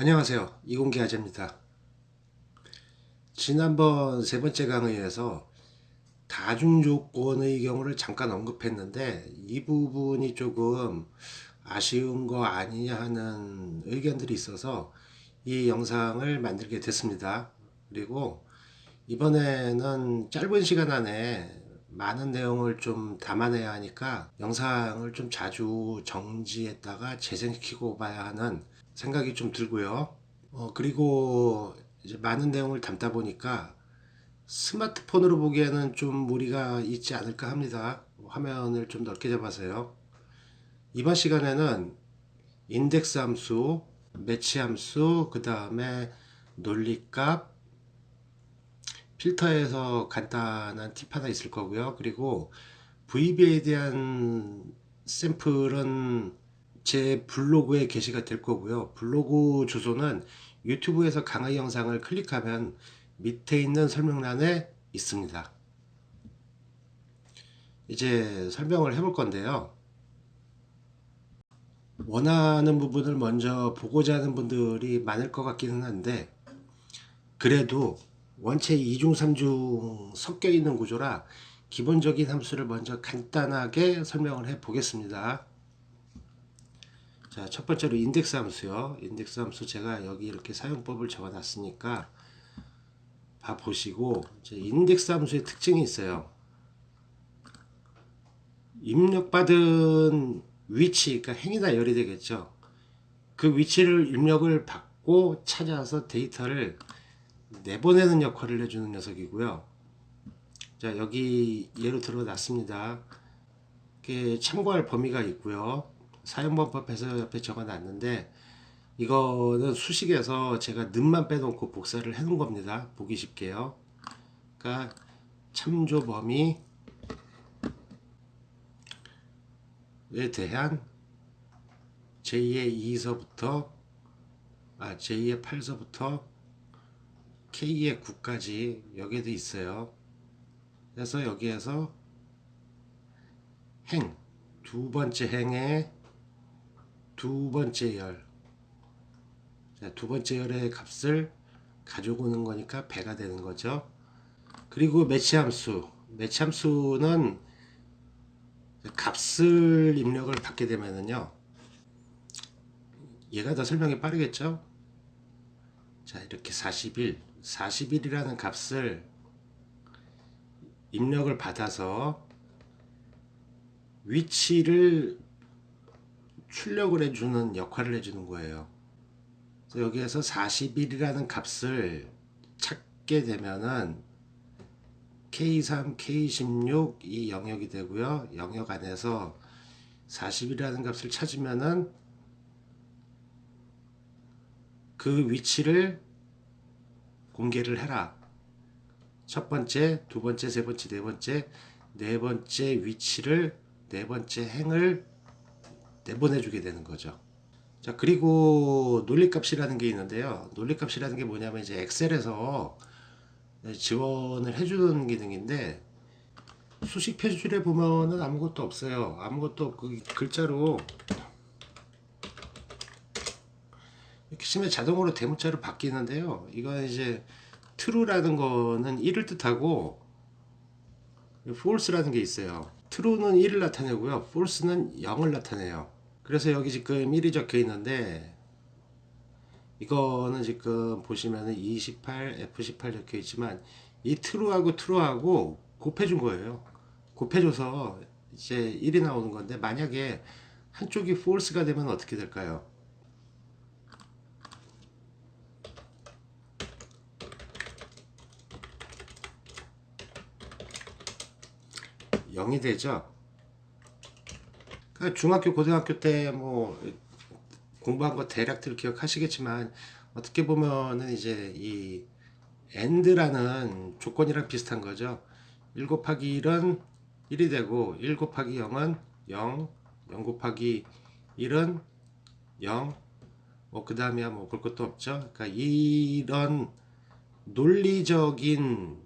안녕하세요. 이공기 아재입니다. 지난번 세 번째 강의에서 다중조건의 경우를 잠깐 언급했는데 이 부분이 조금 아쉬운 거 아니냐 하는 의견들이 있어서 이 영상을 만들게 됐습니다. 그리고 이번에는 짧은 시간 안에 많은 내용을 좀 담아내야 하니까 영상을 좀 자주 정지했다가 재생시키고 봐야 하는 생각이 좀 들고요. 어, 그리고 이제 많은 내용을 담다 보니까 스마트폰으로 보기에는 좀 무리가 있지 않을까 합니다. 화면을 좀 넓게 잡아서요. 이번 시간에는 인덱스 함수, 매치 함수, 그 다음에 논리값, 필터에서 간단한 팁 하나 있을 거고요. 그리고 VBA에 대한 샘플은 제 블로그에 게시가 될 거고요. 블로그 주소는 유튜브에서 강의 영상을 클릭하면 밑에 있는 설명란에 있습니다. 이제 설명을 해볼 건데요. 원하는 부분을 먼저 보고자 하는 분들이 많을 것 같기는 한데 그래도 원체 2중 3중 섞여 있는 구조라 기본적인 함수를 먼저 간단하게 설명을 해 보겠습니다. 자, 첫 번째로 인덱스 함수요. 인덱스 함수 제가 여기 이렇게 사용법을 적어 놨으니까 봐 보시고 이제 인덱스 함수의 특징이 있어요. 입력받은 위치, 그러니까 행이나 열이 되겠죠. 그 위치를 입력을 받고 찾아서 데이터를 내보내는 역할을 해주는 녀석이고요. 자, 여기 예로 들어 놨습니다. 이렇게 참고할 범위가 있고요. 사용법에서 옆에 적어 놨는데, 이거는 수식에서 제가 는만 빼놓고 복사를 해 놓은 겁니다. 보기 쉽게요. 그러니까 참조 범위에 대한 j2의 2서부터 아 j2의 8서부터 k의 9까지 여기에도 있어요. 그래서 여기에서 행, 두 번째 행의 두 번째 열 자, 두 번째 열의 값을 가져오는 거니까 배가 되는 거죠. 그리고 매치 함수. 매치 함수는 값을 입력을 받게 되면은요. 얘가 더 설명이 빠르겠죠? 자, 이렇게 41. 41이라는 값을 입력을 받아서 위치를 출력을 해주는 역할을 해주는 거예요. 그래서 여기에서 41이라는 값을 찾게 되면은 K3, K16 이 영역이 되고요. 영역 안에서 40이라는 값을 찾으면은 그 위치를 공개를 해라. 첫 번째, 두 번째, 세 번째, 네 번째, 네 번째 위치를 네 번째 행을 내보내주게 되는 거죠. 자, 그리고 논리값이라는 게 있는데요. 논리값이라는 게 뭐냐면 이제 엑셀에서 지원을 해주는 기능인데 수식 표준줄에 보면은 아무것도 없어요. 아무것도 없고 글자로 이렇게 치면 자동으로 대문자로 바뀌는데요. 이건 이제 true라는 거는 1을 뜻하고 false라는 게 있어요. True는 1을 나타내고요. false는 0을 나타내요. 그래서 여기 지금 1이 적혀 있는데 이거는 지금 보시면은 28, F18 적혀 있지만 이 true하고 true하고 곱해준 거예요. 곱해줘서 이제 1이 나오는 건데 만약에 한쪽이 false가 되면 어떻게 될까요? 0이 되죠. 그러니까 중학교, 고등학교 때 뭐 공부한 거 대략들 기억하시겠지만 어떻게 보면은 이제 이 AND라는 조건이랑 비슷한 거죠. 1 곱하기 1은 1이 되고 1 곱하기 0은 0, 0 곱하기 1은 0, 뭐 그 다음에 뭐볼 것도 없죠. 그러니까 이런 논리적인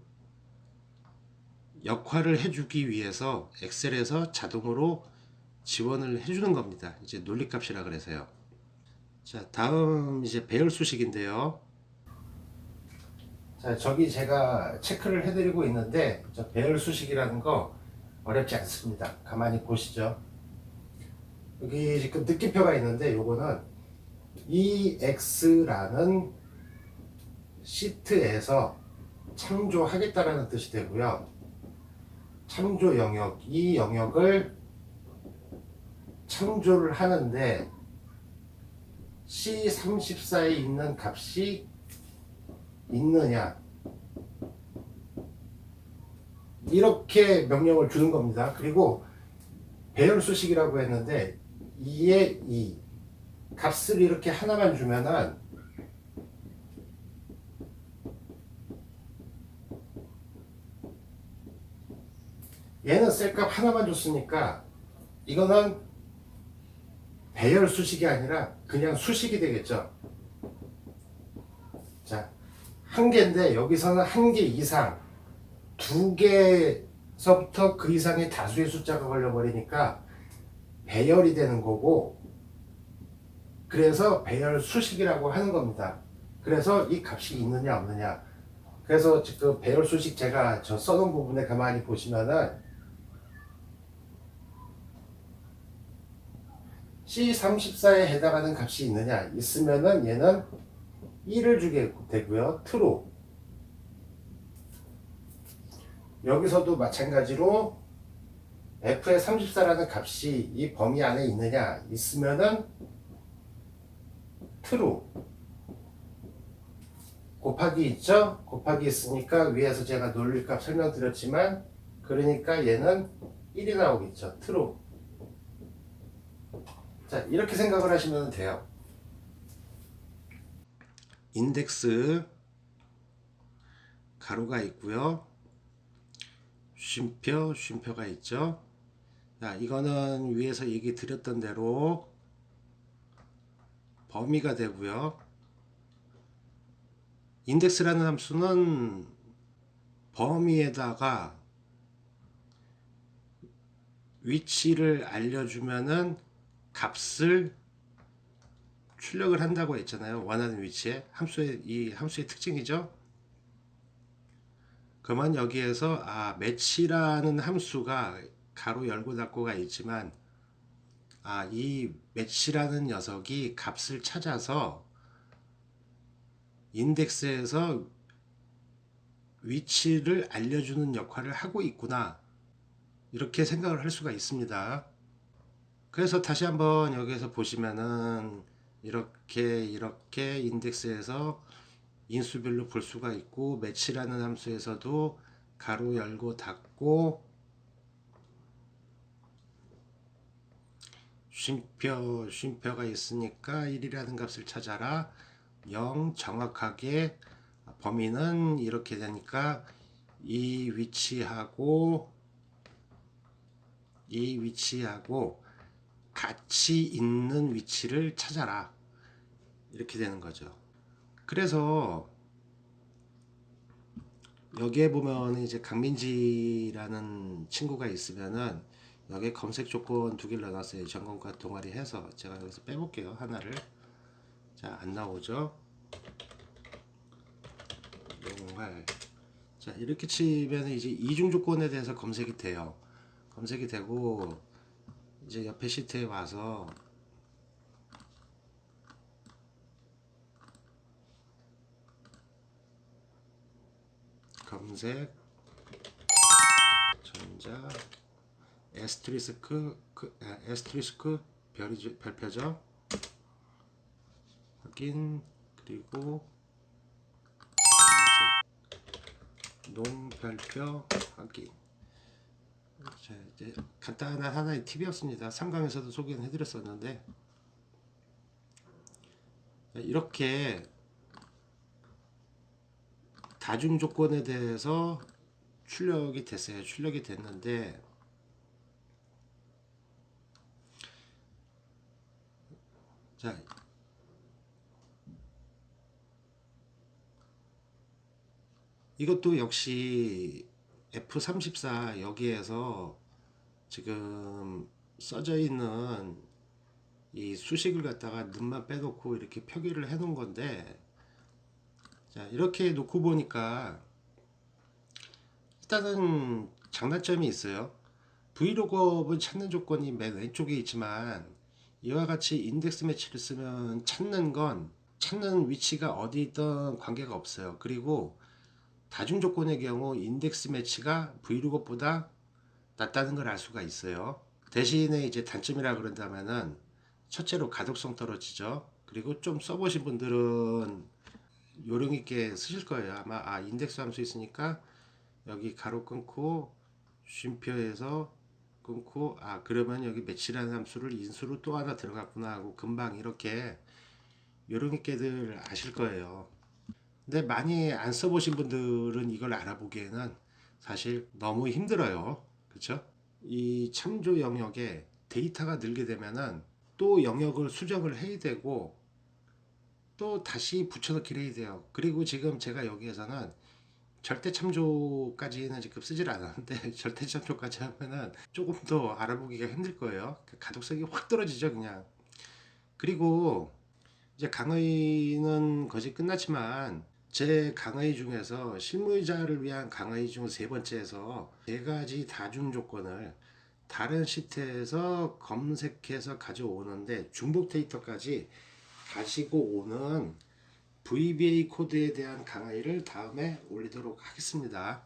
역할을 해주기 위해서 엑셀에서 자동으로 지원을 해주는 겁니다. 이제 논리값이라 그래서요. 자, 다음 이제 배열 수식인데요. 자, 저기 제가 체크를 해드리고 있는데, 저 배열 수식이라는 거 어렵지 않습니다. 가만히 보시죠. 여기 지금 느낌표가 있는데, 요거는 EX라는 시트에서 창조하겠다라는 뜻이 되고요. 창조 영역, 이 영역을 창조를 하는데 C34에 있는 값이 있느냐 이렇게 명령을 주는 겁니다. 그리고 배열 수식이라고 했는데 2에 2 값을 이렇게 하나만 주면은 얘는 셀값 하나만 줬으니까 이거는 배열 수식이 아니라 그냥 수식이 되겠죠. 자, 한 개인데 여기서는 한 개 이상 두 개서부터 그 이상의 다수의 숫자가 걸려버리니까 배열이 되는 거고 그래서 배열 수식이라고 하는 겁니다. 그래서 이 값이 있느냐 없느냐 그래서 지금 배열 수식 제가 저 써놓은 부분에 가만히 보시면은 C34에 해당하는 값이 있느냐 있으면은 얘는 1을 주게 되고요. true. 여기서도 마찬가지로 f의 34라는 값이 이 범위 안에 있느냐 있으면은 true. 곱하기 있죠? 곱하기 있으니까 위에서 제가 논리값 설명드렸지만 그러니까 얘는 1이 나오겠죠. true. 자, 이렇게 생각을 하시면 돼요. 인덱스 가로가 있고요. 쉼표, 쉼표가 있죠. 자, 이거는 위에서 얘기 드렸던 대로 범위가 되고요. 인덱스라는 함수는 범위에다가 위치를 알려주면은 값을 출력을 한다고 했잖아요. 원하는 위치에 함수의 이 함수의 특징이죠. 그러면 여기에서 아 매치라는 함수가 가로 열고 닫고가 있지만 아 이 매치라는 녀석이 값을 찾아서 인덱스에서 위치를 알려주는 역할을 하고 있구나 이렇게 생각을 할 수가 있습니다. 그래서 다시 한번 여기에서 보시면은 이렇게 이렇게 인덱스에서 인수별로 볼 수가 있고 매치라는 함수에서도 가로 열고 닫고 쉼표 쉼표가 있으니까 1이라는 값을 찾아라. 0 정확하게 범위는 이렇게 되니까 이 위치하고 이 위치하고 같이 있는 위치를 찾아라. 이렇게 되는 거죠. 그래서 여기에 보면 이제 강민지라는 친구가 있으면은 여기에 검색 조건 두 개를 넣어놨어요. 전공과 동아리 해서 제가 여기서 빼볼게요. 하나를. 자, 안 나오죠? 동활. 자, 이렇게 치면 이제 이중 조건에 대해서 검색이 돼요. 검색이 되고 이제 옆에 시트에 와서 검색 전자 에스트리스크 그, 아, 에스트리스크 별이 별표죠 확인 그리고 농별표 확인. 자, 이제 간단한 하나의 팁이었습니다. 3강에서도 소개는 해드렸었는데 이렇게 다중 조건에 대해서 출력이 됐어요. 출력이 됐는데 자 이것도 역시 F34 여기에서 지금 써져 있는 이 수식을 갖다가 늠만 빼놓고 이렇게 표기를 해 놓은 건데 자 이렇게 놓고 보니까 일단은 장단점이 있어요. 브이로그업을 찾는 조건이 맨 왼쪽에 있지만 이와 같이 인덱스 매치를 쓰면 찾는 건 찾는 위치가 어디 있던 관계가 없어요. 그리고 다중 조건의 경우 인덱스 매치가 브이로그업보다 낫다는 걸 알 수가 있어요. 대신에 이제 단점이라 그런다면은 첫째로 가독성 떨어지죠. 그리고 좀 써보신 분들은 요령 있게 쓰실 거예요. 아마 아 인덱스 함수 있으니까 여기 가로 끊고 쉼표에서 끊고 아 그러면 여기 매치라는 함수를 인수로 또 하나 들어갔구나 하고 금방 이렇게 요령 있게들 아실 거예요. 근데 많이 안 써보신 분들은 이걸 알아보기에는 사실 너무 힘들어요. 그쵸? 이 참조 영역에 데이터가 늘게 되면은 또 영역을 수정을 해야 되고 또 다시 붙여넣기를 해야 돼요. 그리고 지금 제가 여기에서는 절대 참조까지는 지금 쓰질 않았는데 절대 참조까지 하면은 조금 더 알아보기가 힘들 거예요. 그 가독성이 확 떨어지죠, 그냥. 그리고 이제 강의는 거의 끝났지만 제 강의 중에서 실무자를 위한 강의 중 세 번째에서 네 가지 다중 조건을 다른 시트에서 검색해서 가져오는데 중복 데이터까지 가지고 오는 VBA 코드에 대한 강의를 다음에 올리도록 하겠습니다.